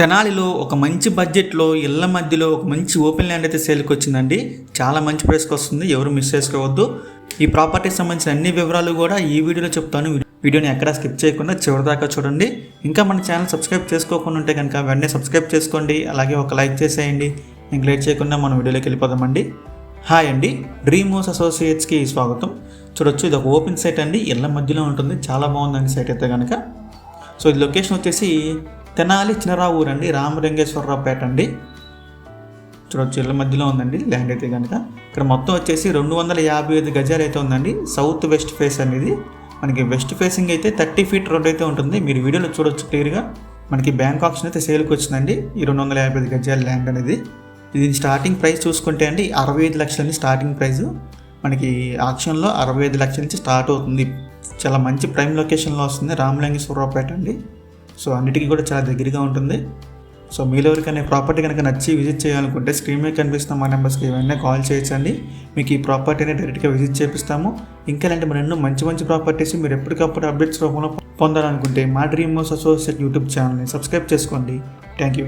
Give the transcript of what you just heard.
తెనాలిలో ఒక మంచి బడ్జెట్లో ఇళ్ళ మధ్యలో ఒక మంచి ఓపెన్ ల్యాండ్ అయితే సేల్కి వచ్చిందండి చాలా మంచి ప్రైస్కి వస్తుంది ఎవరు మిస్ చేసుకోవద్దు. ఈ ప్రాపర్టీకి సంబంధించిన అన్ని వివరాలు కూడా ఈ వీడియోలో చెప్తాను. వీడియోని ఎక్కడా స్కిప్ చేయకుండా చివరి దాకా చూడండి. ఇంకా మన ఛానల్ సబ్స్క్రైబ్ చేసుకోకుండా ఉంటే కనుక వెంటనే సబ్స్క్రైబ్ చేసుకోండి. అలాగే ఒక లైక్ చేసేయండి. ఇంక లేట్ చేయకుండా మనం వీడియోలోకి వెళ్ళిపోదామండి. హాయ్ అండి డ్రీమ్ హౌస్ అసోసియేట్స్కి స్వాగతం. చూడొచ్చు ఇది ఒక ఓపెన్ సైట్ అండి. ఇళ్ళ మధ్యలో ఉంటుంది. చాలా బాగుందండి సైట్ అయితే కనుక సో ఇది లొకేషన్ వచ్చేసి తెనాలి చినరావూరు ఊరండి రామలింగేశ్వరరావుపేట అండి. చూడొచ్చు ఇళ్ళ మధ్యలో ఉందండి ల్యాండ్ అయితే కనుక ఇక్కడ మొత్తం వచ్చేసి రెండు వందల యాభై ఐదు గజాలు అయితే ఉందండి. సౌత్ వెస్ట్ ఫేస్ అనేది. మనకి వెస్ట్ ఫేసింగ్ అయితే థర్టీ ఫీట్ రోడ్ అయితే ఉంటుంది. మీరు వీడియోలో చూడొచ్చు క్లియర్గా. మనకి బ్యాంక్ ఆప్షన్ అయితే సేల్కి వచ్చిందండి. ఈ రెండు వందల యాభై ఐదు గజాల ల్యాండ్ అనేది. ఇది స్టార్టింగ్ ప్రైస్ చూసుకుంటే అండి అరవై ఐదు లక్షలని స్టార్టింగ్ ప్రైస్ మనకి ఆక్షన్లో అరవై ఐదు లక్షల నుంచి స్టార్ట్ అవుతుంది. చాలా మంచి ప్రైమ్ లొకేషన్లో వస్తుంది రామలింగేశ్వరరావుపేట అండి. సో అన్నిటికీ కూడా చాలా దగ్గరగా ఉంటుంది. సో మీలో ఎవరికైనా ప్రాపర్టీ కనుక నచ్చి విజిట్ చేయాలనుకుంటే స్క్రీన్ మీద కనిపిస్తున్న మా నెంబర్స్కి ఏమైనా కాల్ చేయొచ్చండి. మీకు ఈ ప్రాపర్టీని డైరెక్ట్గా విజిట్ చేపిస్తాము. ఇంకా ఇలాంటి మరెన్నో మంచి మంచి ప్రాపర్టీస్ మీరు ఎప్పటికప్పుడు అప్డేట్స్ రూపంలో పొందాలనుకుంటే మా డ్రీమ్ హౌస్ అసోసియేట్ యూట్యూబ్ ఛానల్ని సబ్స్క్రైబ్ చేసుకోండి. Thank you